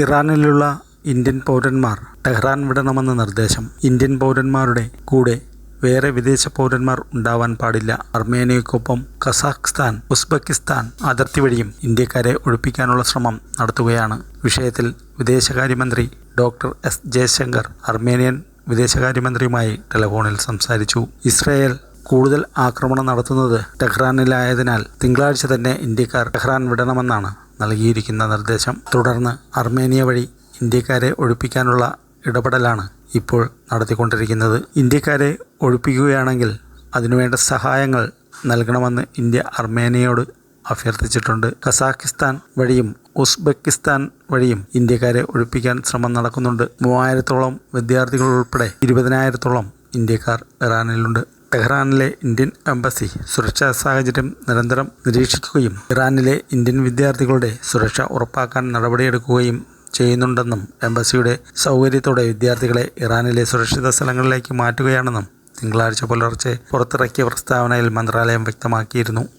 ഇറാനിലുള്ള Indian പൗരന്മാർ Tehran വിടണമെന്ന നിർദ്ദേശം Indian പൗരന്മാരുടെ കൂടെ വേറെ വിദേശ പൗരന്മാർ ഉണ്ടാവാൻ പാടില്ല. അർമേനിയക്കൊപ്പം കസാഖ്സ്ഥാൻ ഉസ്ബെക്കിസ്ഥാൻ അതിർത്തി വഴിയും ഇന്ത്യക്കാരെ ഒഴിപ്പിക്കാനുള്ള ശ്രമം നടത്തുകയാണ്. വിഷയത്തിൽ വിദേശകാര്യമന്ത്രി ഡോക്ടർ എസ് ജയശങ്കർ അർമേനിയൻ വിദേശകാര്യമന്ത്രിയുമായി ടെലിഫോണിൽ സംസാരിച്ചു. ഇസ്രയേൽ കൂടുതൽ ആക്രമണം നടത്തുന്നത് ടെഹ്റാനിലായതിനാൽ തിങ്കളാഴ്ച തന്നെ ഇന്ത്യക്കാർ ടെഹ്റാൻ വിടണമെന്നാണ് നൽകിയിരിക്കുന്ന നിർദ്ദേശം തുടർന്ന് അർമേനിയ വഴി ഇന്ത്യക്കാരെ ഒഴിപ്പിക്കാനുള്ള ഇടപെടലാണ് ഇപ്പോൾ നടത്തിക്കൊണ്ടിരിക്കുന്നത്. ഇന്ത്യക്കാരെ ഒഴിപ്പിക്കുകയാണെങ്കിൽ അതിനുവേണ്ട സഹായങ്ങൾ നൽകണമെന്ന് ഇന്ത്യ അർമേനിയയോട് അഭ്യർത്ഥിച്ചിട്ടുണ്ട്. കസാഖിസ്ഥാൻ വഴിയും ഉസ്ബെക്കിസ്ഥാൻ വഴിയും ഇന്ത്യക്കാരെ ഒഴിപ്പിക്കാൻ ശ്രമം നടക്കുന്നുണ്ട്. മൂവായിരത്തോളം വിദ്യാർത്ഥികൾ ഉൾപ്പെടെ ഇരുപതിനായിരത്തോളം ഇന്ത്യക്കാർ ഇറാനിലുണ്ട്. ടെഹ്റാനിലെ ഇന്ത്യൻ എംബസി സുരക്ഷാ സാഹചര്യം നിരന്തരം നിരീക്ഷിക്കുകയും ഇറാനിലെ ഇന്ത്യൻ വിദ്യാർത്ഥികളുടെ സുരക്ഷ ഉറപ്പാക്കാൻ നടപടിയെടുക്കുകയും ചെയ്യുന്നുണ്ടെന്നും എംബസിയുടെ സൗകര്യത്തോടെ വിദ്യാർത്ഥികളെ ഇറാനിലെ സുരക്ഷിത സ്ഥലങ്ങളിലേക്ക് മാറ്റുകയാണെന്നും തിങ്കളാഴ്ച പുലർച്ചെ പുറത്തിറക്കിയ പ്രസ്താവനയിൽ മന്ത്രാലയം വ്യക്തമാക്കിയിരുന്നു.